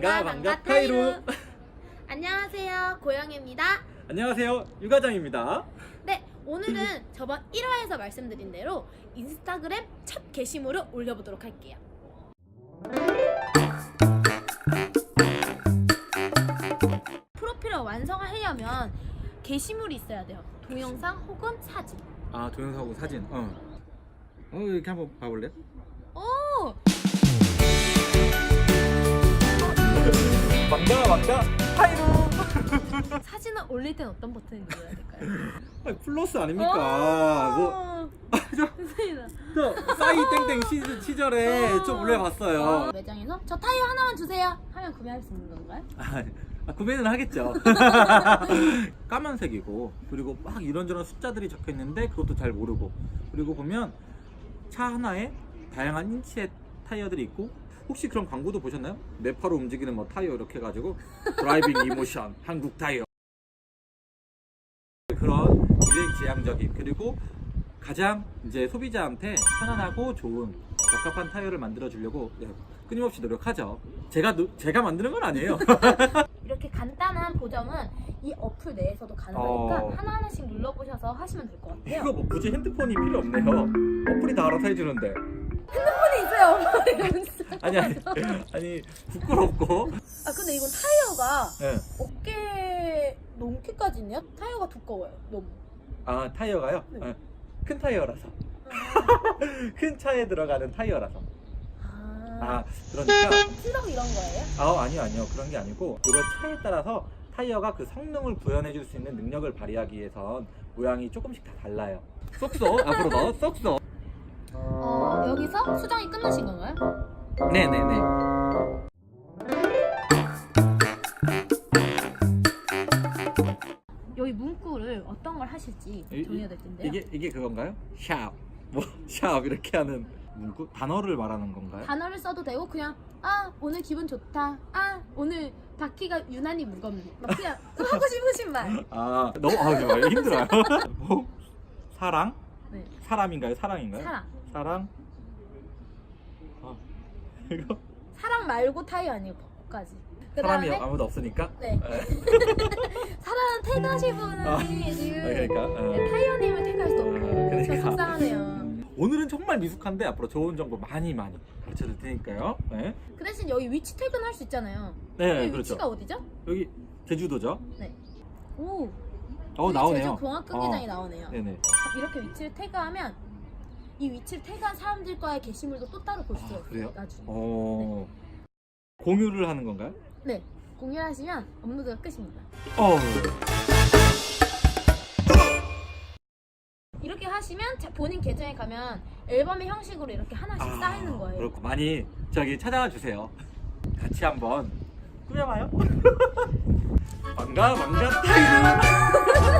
반가 반가 타이루. 안녕하세요 고영입니다. 안녕하세요 유가장입니다. 네 오늘은 저번 1화에서 말씀드린 대로 인스타그램 첫 게시물을 올려보도록 할게요. 프로필을 완성하려면 게시물이 있어야 돼요. 동영상 혹은 사진. 아 동영상하고 사진. 어. 어 이렇게 한번 봐볼래? 오 반가 타이루. 사진을 올릴 땐 어떤 버튼을 눌러야 될까요? 아, 플러스 아닙니까? 뭐, 오, 저, 좋습니다. 저 싸이 땡땡 시, 시절에 좀 올려봤어요. 매장에서 저 타이어 하나만 주세요 하면 구매할 수 있는 건가요? 아, 아, 구매는 하겠죠. 까만색이고 그리고 막 이런저런 숫자들이 적혀 있는데 그것도 잘 모르고 그리고 보면 차 하나에 다양한 인치의 타이어들이 있고 혹시 그런 광고도 보셨나요? 네파로 움직이는 뭐 타이어 이렇게 해가지고 드라이빙 이모션 한국 타이어 그런 일행지향적인 그리고 가장 이제 소비자한테 편안하고 좋은 적합한 타이어를 만들어 주려고 예, 끊임없이 노력하죠. 제가 노- 제가 만드는 건 아니에요. 이렇게 간단한 보정은 이 어플 내에서도 가능하니까 어. 하나하나씩 눌러보셔서 하시면 될 것 같아요 이거 뭐 굳이 핸드폰이 필요 없네요. 어플이 다 알아서 해주는데. 핸드폰이 있어요 아니 아니 아니 부끄럽고. 아 근데 이건 타이어가 예. 어깨 넘기까지 있네요 타이어가 두꺼워요 너무 아 타이어가요? 네. 예. 큰 타이어라서. 큰 차에 들어가는 타이어라서. 아, 아 그러니까 트럭 이런 거예요? 아 아니요 아니요 그런 게 아니고 이런 차에 따라서 타이어가 그 성능을 구현해 줄 수 있는 능력을 발휘하기 위해선 모양이 조금씩 다 달라요. 쏙쏙 앞으로 넣어 쏙쏙. 어 여기서 수정이 끝나신 건가요? 네네네. 여기 문구를 어떤 걸 하실지 이- 정해야 될 텐데요 이게 이게 그건가요? 샵. 뭐 샵 이렇게 하는 문구 단어를 말하는 건가요? 단어를 써도 되고 그냥 아 오늘 기분 좋다 아 오늘 바퀴가 유난히 무겁네 막 그냥 하고 싶으신 말 아 너무 아 정말 힘들어요. 뭐 사랑? 네. 사람인가요? 사랑인가요? 사랑 사랑. 아 이거 사랑 말고 타이어 아니고 벚까지 그 사람이 다음에 아무도 없으니까. 네. 예. 사랑 택하실 분이 아, 지금 아, 그러니까. 어. 네, 타이어님을 택할 수 없고 아, 그러니까. 저 속상하네요 음, 오늘은 정말 미숙한데 앞으로 좋은 정보 많이 많이 가르쳐 줄 테니까요. 네, 그 대신 여기 위치 퇴근할 수 있잖아요 네 여기 그렇죠. 위치가 어디죠? 여기 제주도죠. 오어 나오네요. 제주 공항 경기장이 어, 나오네요 네네. 이렇게 위치를 태그하면 이 위치를 태그한 사람들과의 게시물도 또 따로 볼 수 아, 있어요 그래요? 나중에 어 공유를 하는 건가요? 네 공유하시면 업로드가 끝입니다 어. 이렇게 하시면 자- 본인 계정에 가면 앨범의 형식으로 이렇게 하나씩 쌓이는 거예요 아, 그렇고 많이 저기 찾아와 주세요. 같이 한번 꾸며봐요. 반가 반가 타이루.